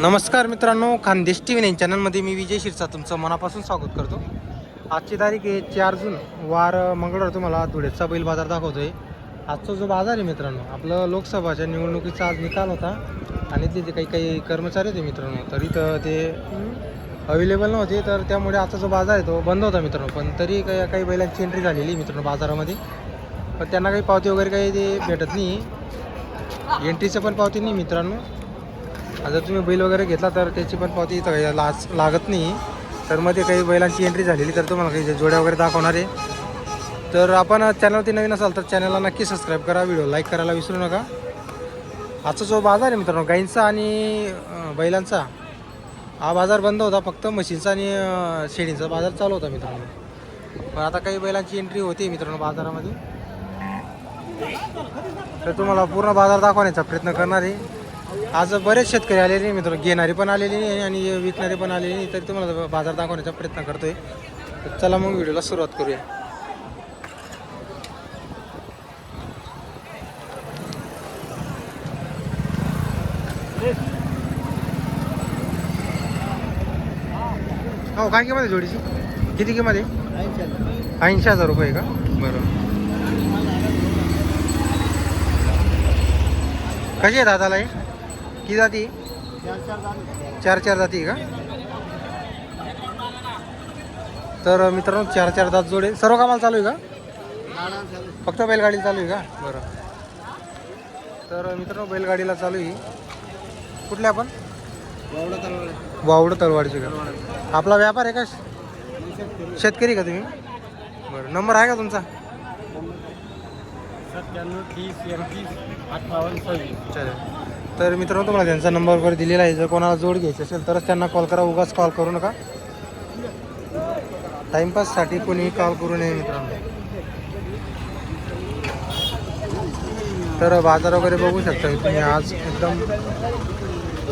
नमस्कार मित्रांनो Khandesh T V nine चॅनलमध्ये मी विजय शिरसा तुमचं मनापासून स्वागत करतो. आजची तारीख आहे चार जून वार मंगळवार तुम्हाला धुळ्याचा बैल बाजार दाखवतोय. आजचा जो बाजार आहे मित्रांनो आपलं लोकसभाच्या निवडणुकीचा आज निकाल होता आणि तिथे काही काही कर्मचारी होते मित्रांनो तरी तर ते अवेलेबल नव्हते तर त्यामुळे आजचा जो बाजार आहे तो बंद होता मित्रांनो पण तरी काही काही बैलांची एंट्री झालेली आहे मित्रांनो बाजारामध्ये. पण त्यांना काही पावती वगैरे काही ते भेटत नाही. एंट्रीचं पण पावती नाही मित्रांनो. जर तुम्ही बैल वगैरे घेतला तर त्याची पण पावती इथं काही लाच लागत नाही. तर मग ते काही बैलांची एंट्री झालेली तर तुम्हाला काही जोड्या वगैरे दाखवणार आहे. तर आपण चॅनलवरती नवीन असाल तर चॅनलला नक्की सबस्क्राईब करा. व्हिडिओ लाईक करायला विसरू नका. आजचा जो बाजार आहे मित्रांनो गाईंचा आणि बैलांचा हा बाजार बंद होता. फक्त म्हशींचा आणि शेळींचा बाजार चालू होता मित्रांनो. पण आता काही बैलांची एंट्री होती मित्रांनो बाजारामध्ये. तर तुम्हाला पूर्ण बाजार दाखवण्याचा प्रयत्न करणार आहे. आज बरेच शेतकरी आलेले नाही मित्रांनो. घेणारे पण आलेले नाही आणि विकणारे पण आलेले नाही तरी तुम्हाला बाजार दाखवण्याचा प्रयत्न करतोय. चला मग व्हिडिओला सुरुवात करूया. हो काय किंमत आहे जोडीची? किती किंमत आहे? ऐंशी हजार रुपये का? बरं. कशी आहे दादाला हे? किती जाती? चार चार जाती का? तर मित्रांनो चार चार दात जोडे. सर्व कामाला चालू आहे का? फक्त बैलगाडी चालू आहे का? बरं. तर मित्रांनो बैलगाडीला चालू आहे. कुठले आपण? वावडं तलवाडचे का? आपला व्यापार आहे का? शेतकरी का तुम्ही? बरं. नंबर आहे का तुमचा? सत्त्याण्णव तीस एकतीस अठ्ठावन्न सव्वीस. तर मित्रांनो तुम्हाला त्यांचा नंबर वगैरे दिलेला आहे. जर कोणाला जोड घ्यायची असेल तरच त्यांना कॉल करा. उगाच कॉल करू नका. टाइमपाससाठी कोणीही कॉल करू नये मित्रांनो. तर बाजार वगैरे बघू शकता तुम्ही आज एकदम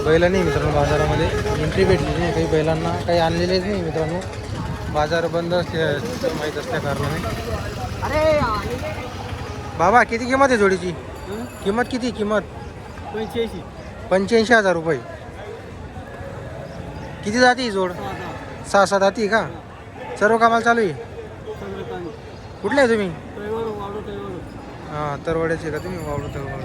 बैल नाही मित्रांनो बाजारामध्ये. एंट्री भेटली नाही. काही बैलांना काही आणलेलेच नाही मित्रांनो. बाजार बंद असते माहीत असल्या कारणाने. बाबा किती किंमत आहे जोडीची? किंमत किती? किंमत? पंच्याऐंशी. पंच्याऐंशी हजार रुपये. किती जाती जोड? सहा सात जाती का? सर्व कामाला चालू आहे? कुठले आहे तुम्ही? हां तरवड्याचे का तुम्ही? वावडू तरवड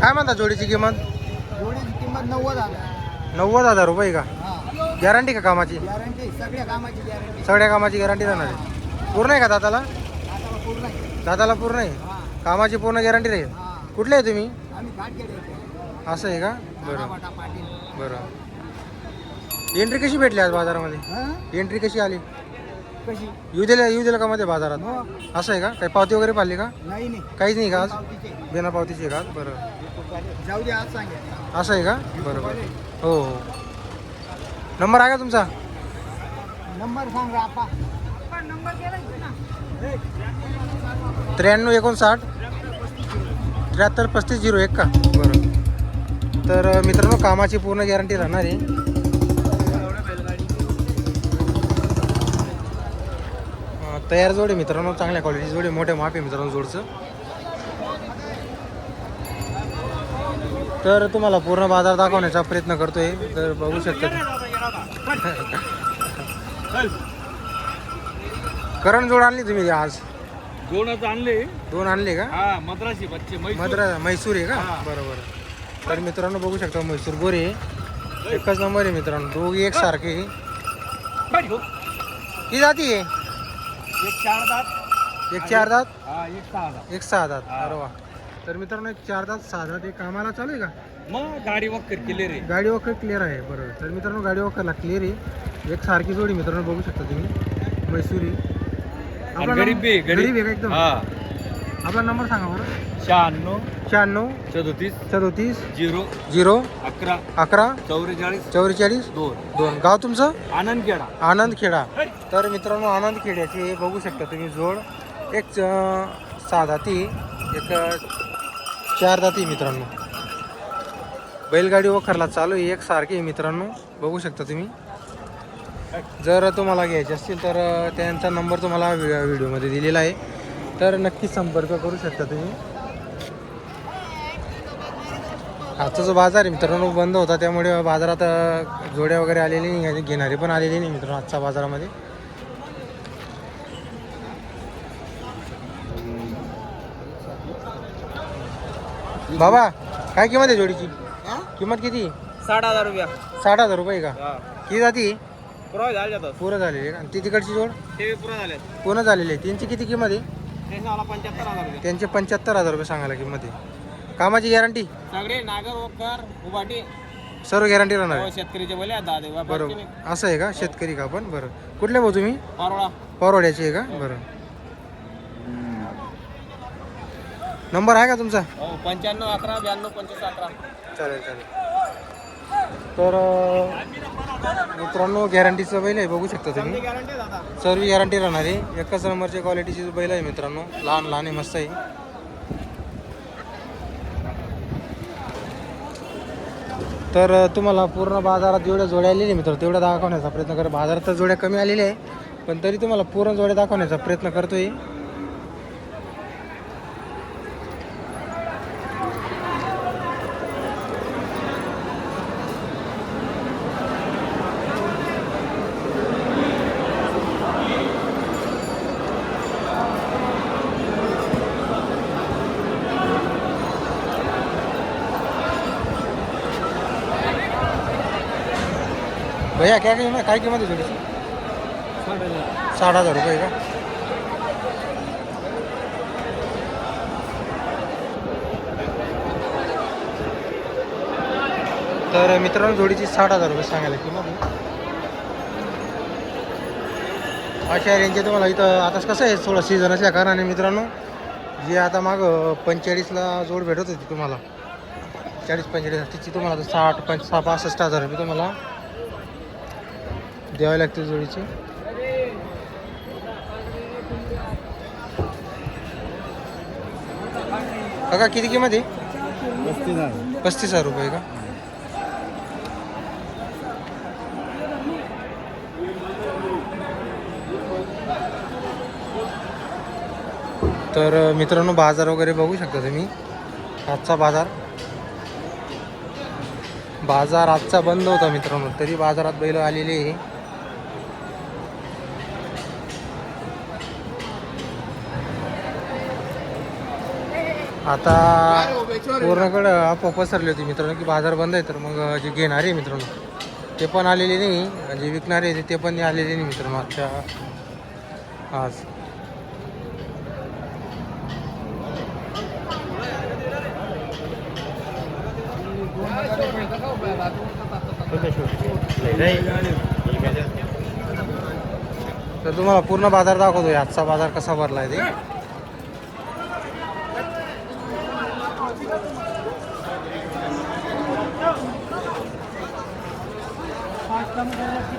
काय म्हणता जोडीची किंमत? जोडीची किंमत नव्वद हजार. नव्वद हजार रुपये का? गॅरंटी का कामाची? गॅरंटी सगळ्या कामाची गॅरंटी सगळ्या कामाची गॅरंटी राहणार आहे. पूर्ण आहे का दादाला आता पूर्ण आहे. दादाला पूर्ण आहे? कामाची पूर्ण गॅरंटी राहील कुठले आहे तुम्ही? असं आहे का? बरं. बरं. एंट्री कशी भेटली आज बाजारामध्ये? एंट्री कशी आली? कशी? येऊ दिल्या येऊ दिलं का मध्ये बाजारात? असं आहे का? काही पावती वगैरे पाहिली का? नाही काहीच नाही का आज. बिना पावतीची. आहे का? बरं. जाऊ दे आज सांगितलं असं आहे का? बरं बरं हो हो. नंबर आहे का तुमचा? नंबर सांग आपा. त्र्याण्णव एकोणसाठ त्र्याहत्तर पस्तीस झिरो एक का? बरं. तर मित्रांनो कामाची पूर्ण गॅरंटी राहणार आहे. तयार जोड आहे मित्रांनो चांगल्या क्वालिटी जोड आहे मोठ्या माप आहे मित्रांनो जोडचं. तर तुम्हाला पूर्ण बाजार दाखवण्याचा प्रयत्न करतोय. तर बघू शकता करण जोड आणली तुम्ही आज? दोनच आणले. दोन आणले का? हा मद्रासी बच्चे मद्रा म्हैसूर आहे का? हा. बरोबर. तर मित्रांनो बघू शकता म्हैसूर गोरे एकच नंबर आहे मित्रांनो. दोघी एक सारखे ही. जाती आहे? एक चार दात. एक चार दात? हा एक सहा दात. हा. अरे वा. तर मित्रांनो एक चार सहा दात एक कामाला चालू आहे का? मग गाडी वक्कर केले रे गाडी वखर क्लिअर आहे बरोबर. तर मित्रांनो गाडी वखरला क्लिअर आहे. एक सारखी जोडी मित्रांनो बघू शकता तुम्ही. म्हैसूरी आपला गरीब नंबर- गरीब. गरीब आहे का एकदम? हा. आपला नंबर सांगा बरं. शहाण्णव. शहाण्णव. सदोतीस सदोतीस झिरो. झिरो. अकरा. अकरा. चौवेचाळीस. चौवेचाळीस. दोन. दोन. गाव तुमचं? आनंद केडा आनंद खेडा तर मित्रांनो आनंद खेड्याचे बघू शकता तुम्ही जोड. एक सहा दाती एक चार दाती मित्रांनो. बैलगाडी वखरला चालू आहे. एक सारखी आहे मित्रांनो. बघू शकता तुम्ही. जर तुम्हाला घ्यायचे असतील तर त्यांचा नंबर तुम्हाला व्हिडिओमध्ये दिलेला आहे. तर नक्कीच संपर्क करू शकता तुम्ही. आजचा जो बाजार आहे मित्रांनो बंद होता. त्यामुळे बाजारात जोड्या वगैरे आलेली नाही. आणि घेणारे पण आलेली नाही मित्रांनो आजच्या बाजारामध्ये. बाबा काय किंमत आहे जोडीची? किंमत किती? साठ हजार रुपया. साठ हजार रुपये का? किती जाती? पुरा झाले जातात पुरं झालेली आहे का? आणि ती तिकडची जोड? ते पुरा झाले पूर्ण झालेली आहे. त्यांची किती किंमत आहे? पंच्याहत्तर हजार रुपये. त्यांचे पंच्याहत्तर हजार रुपये सांगायला किंमत आहे. कामाची गॅरंटी? सगळे नागर उभाटी सर्व गॅरंटी राहणार हो, आहे शेतकरीचे बोले दादा बरोबर. असं आहे का? शेतकरी का आपण? बरं. कुठले भाऊ तुम्ही? पारोळा. परवड्याचे आहे का? बरं. नंबर आहे का तुमचा? हो पंच्याण्णव अकरा ब्याण्णव पंचवीस अकरा. चालेल चालेल. तर मित्रांनो गॅरंटीचं बैल आहे बघू शकता तुम्ही. सर्व गॅरंटी राहणार. आहे एकाच नंबरच्या क्वालिटीची बैल आहे मित्रांनो. लहान लहान आहे मस्त आहे. तर तुम्हाला पूर्ण बाजारात जेवढ्या जोड्या आलेल्या मित्र तेवढ्या दाखवण्याचा प्रयत्न कर. बाजारात तर जोड्या कमी आलेल्या आहे पण तरी तुम्हाला पूर्ण जोड्या दाखवण्याचा प्रयत्न करतोय. भैया काय किंमत काय किंमत आहे जोडीची साठ हजार रुपये का? तर मित्रांनो जोडीची साठ हजार रुपये सांगायला किंमत आहे. अशा रेंजचे तुम्हाला. इथं आता कसं आहे थोडं सीझन असल्या कारणाने मित्रांनो जे आता माग पंचेचाळीसला जोड भेटत होती तुम्हाला. चाळीस पंचेचाळीस तिची तुम्हाला साठ पंच सहा पासष्ट हजार रुपये तुम्हाला द्यावे लागते जोडीची काका किती किंमत आहे पस्तीस हजार रुपये का तर मित्रांनो बाजार वगैरे बघू शकता तुम्ही आजचा बाजार बाजार आजचा बंद होता मित्रांनो तरी बाजारात बैल आलेले आहे आता पूर्णकडं आपोआप पसरली होती मित्रांनो की बाजार बंद आहे तर मग जे घेणारे मित्रांनो ते पण आलेले नाही. जे विकणारे आहे ते पण आलेले नाही मित्रांनो आजच्या आज. तर तुम्हाला पूर्ण बाजार दाखवतोय. आजचा बाजार कसा भरला आहे ते. Thank you.